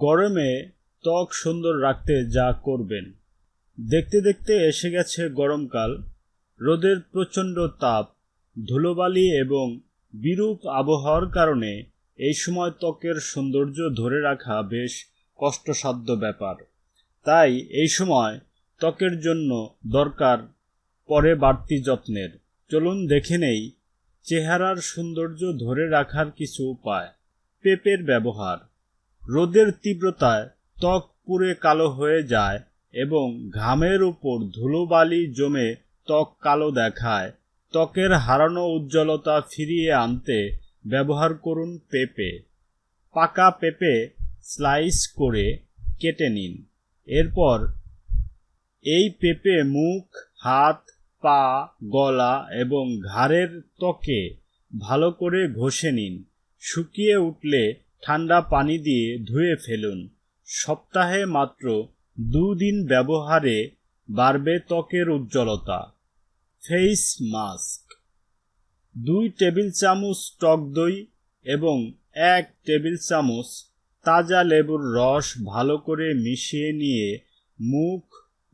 গরমে ত্বক সুন্দর রাখতে যা করবেন। দেখতে দেখতে এসে গেছে গরমকাল। রোদের প্রচণ্ড তাপ, ধুলোবালি এবং বিরূপ আবহাওয়ার কারণে এই সময় ত্বকের সৌন্দর্য ধরে রাখা বেশ কষ্টসাধ্য ব্যাপার। তাই এই সময় ত্বকের জন্য দরকার পরে বাড়তি যত্নের। চলুন দেখে নেই, চেহারার সৌন্দর্য ধরে রাখার কিছু উপায়। পেঁপের ব্যবহার। রোদের তীব্রতায় ত্বক পুড়ে কালো হয়ে যায় এবং ঘামের উপর ধুলোবালি জমে ত্বক কালো দেখায়। ত্বকের হারানো উজ্জ্বলতা ফিরিয়ে আনতে ব্যবহার করুন পেঁপে। পাকা পেঁপে স্লাইস করে কেটে নিন। এরপর এই পেঁপে মুখ, হাত, পা, গলা এবং ঘাড়ের ত্বকে ভালো করে ঘষে নিন। শুকিয়ে উঠলে ঠান্ডা পানি দিয়ে ধুয়ে ফেলুন। সপ্তাহে মাত্র দুদিন ব্যবহারে বাড়বে ত্বকের উজ্জ্বলতা। Face mask. দুই টেবিল চামচ টক দই এবং এক টেবিল চামচ তাজা লেবুর রস ভালো করে মিশিয়ে নিয়ে মুখ,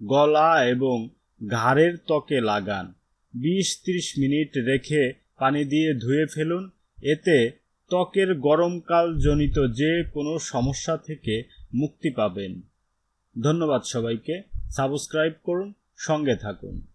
গলা এবং ঘাড়ের ত্বকে লাগান। বিশ ত্রিশ মিনিট রেখে পানি দিয়ে ধুয়ে ফেলুন। এতে ত্বকের গরমকাল জনিত যে কোনো সমস্যা থেকে মুক্তি পাবেন। ধন্যবাদ সবাইকে। সাবস্ক্রাইব করুন, সঙ্গে থাকুন।